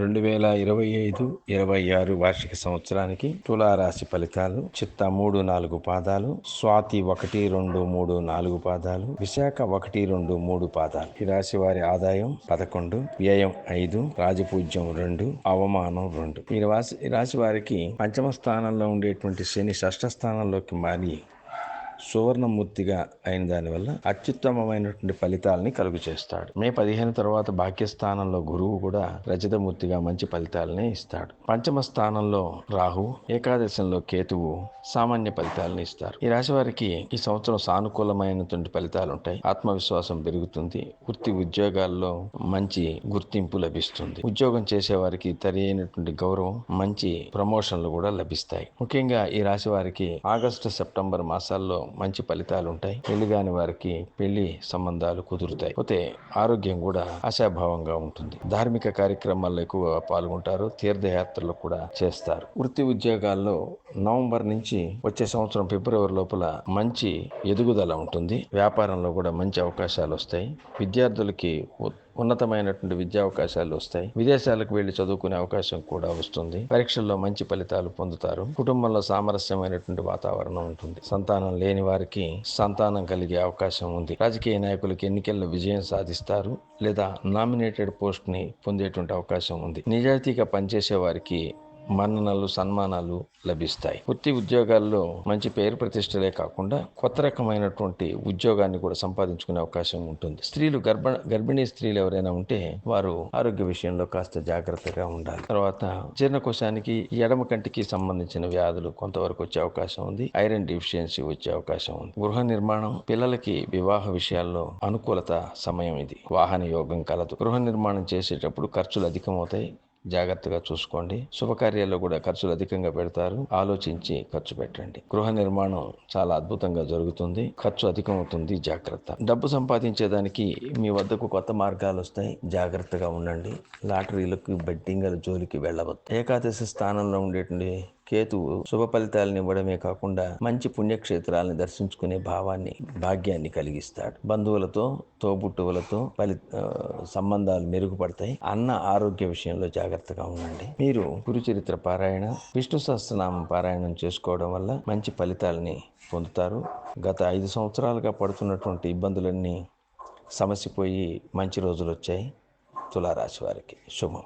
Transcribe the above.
రెండు వేల ఇరవై ఐదు ఇరవై ఆరు వార్షిక సంవత్సరానికి తులారాశి ఫలితాలు చిత్త మూడు నాలుగు పాదాలు స్వాతి ఒకటి రెండు మూడు నాలుగు పాదాలు విశాఖ ఒకటి రెండు మూడు పాదాలు. ఈ రాశి వారి ఆదాయం పదకొండు వ్యయం ఐదు రాజపూజ్యం రెండు అవమానం రెండు. ఈ రాశి ఈ రాశి వారికి పంచమ స్థానంలో ఉండేటువంటి శని షష్ఠ స్థానంలోకి మారి సువర్ణమూర్తిగా అయిన దానివల్ల అత్యుత్తమమైనటువంటి ఫలితాలని కలుగు చేస్తాడు మే పదిహేను తర్వాత భాగ్యస్థానంలో గురువు కూడా రజతమూర్తిగా మంచి ఫలితాలని ఇస్తాడు. పంచమ స్థానంలో రాహు ఏకాదశంలో కేతువు సామాన్య ఫలితాలను ఇస్తారు. ఈ రాశి వారికి ఈ సంవత్సరం సానుకూలమైనటువంటి ఫలితాలు ఉంటాయి. ఆత్మవిశ్వాసం పెరుగుతుంది. వృత్తి ఉద్యోగాల్లో మంచి గుర్తింపు లభిస్తుంది. ఉద్యోగం చేసేవారికి తరియైనటువంటి అయినటువంటి గౌరవం మంచి ప్రమోషన్లు కూడా లభిస్తాయి. ముఖ్యంగా ఈ రాశి వారికి ఆగస్టు సెప్టెంబర్ మాసాల్లో మంచి ఫలితాలు ఉంటాయి పెళ్ళి కాని వారికి పెళ్ళి సంబంధాలు కుదురుతాయి. పోతే ఆరోగ్యం కూడా ఆశాభావంగా ఉంటుంది. ధార్మిక కార్యక్రమాల్లో ఎక్కువగా పాల్గొంటారు. తీర్థయాత్రలు కూడా చేస్తారు. వృత్తి ఉద్యోగాల్లో నవంబర్ నుంచి వచ్చే సంవత్సరం ఫిబ్రవరి లోపల మంచి ఎదుగుదల ఉంటుంది. వ్యాపారంలో కూడా మంచి అవకాశాలు వస్తాయి. విద్యార్థులకి ఉన్నతమైనటువంటి విద్యా అవకాశాలు వస్తాయి. విదేశాలకు వెళ్ళి చదువుకునే అవకాశం కూడా వస్తుంది. పరీక్షల్లో మంచి ఫలితాలు పొందుతారు. కుటుంబంలో సామరస్యమైనటువంటి వాతావరణం ఉంటుంది. సంతానం లేని వారికి సంతానం కలిగే అవకాశం ఉంది. రాజకీయ నాయకులకి ఎన్నికల్లో విజయం సాధిస్తారు లేదా నామినేటెడ్ పోస్ట్ని పొందేటువంటి అవకాశం ఉంది. నిజాయితీగా పనిచేసే వారికి మన్ననలు సన్మానాలు లభిస్తాయి. వృత్తి ఉద్యోగాల్లో మంచి పేరు ప్రతిష్టలే కాకుండా కొత్త రకమైనటువంటి ఉద్యోగాన్ని కూడా సంపాదించుకునే అవకాశం ఉంటుంది. స్త్రీలు గర్భ గర్భిణీ స్త్రీలు ఎవరైనా ఉంటే వారు ఆరోగ్య విషయంలో కాస్త జాగ్రత్తగా ఉండాలి. తర్వాత జీర్ణకోశానికి ఎడమ కంటికి సంబంధించిన వ్యాధులు కొంతవరకు వచ్చే అవకాశం ఉంది. ఐరన్ డిఫిషియన్సీ వచ్చే అవకాశం ఉంది. గృహ నిర్మాణం పిల్లలకి వివాహ విషయాల్లో అనుకూలత సమయం ఇది. వాహన యోగం కలదు. గృహ నిర్మాణం చేసేటప్పుడు ఖర్చులు అధికమవుతాయి. జాగ్రత్తగా చూసుకోండి. శుభకార్యాల్లో కూడా ఖర్చులు అధికంగా పెడతారు. ఆలోచించి ఖర్చు పెట్టండి. గృహ నిర్మాణం చాలా అద్భుతంగా జరుగుతుంది. ఖర్చు అధికమవుతుంది. జాగ్రత్త. డబ్బు సంపాదించేదానికి మీ వద్దకు కొత్త మార్గాలు వస్తాయి. జాగ్రత్తగా ఉండండి. లాటరీలకు బెట్టింగల జోలికి వెళ్ళవద్దు. ఏకాదశి స్థానంలో ఉండేటువంటి కేతువు శుభ ఫలితాలను ఇవ్వడమే కాకుండా మంచి పుణ్యక్షేత్రాలను దర్శించుకునే భావాన్ని భాగ్యాన్ని కలిగిస్తాడు. బంధువులతో తోబుట్టువులతో ఫలి సంబంధాలు మెరుగుపడతాయి. అన్న ఆరోగ్య విషయంలో జాగ్రత్తగా ఉండండి. మీరు గురుచరిత్ర పారాయణ విష్ణు సహస్రనామం పారాయణం చేసుకోవడం వల్ల మంచి ఫలితాలని పొందుతారు. గత ఐదు సంవత్సరాలుగా పడుతున్నటువంటి ఇబ్బందులన్నీ సమసిపోయి మంచి రోజులు వచ్చాయి. తులారాశి వారికి శుభం.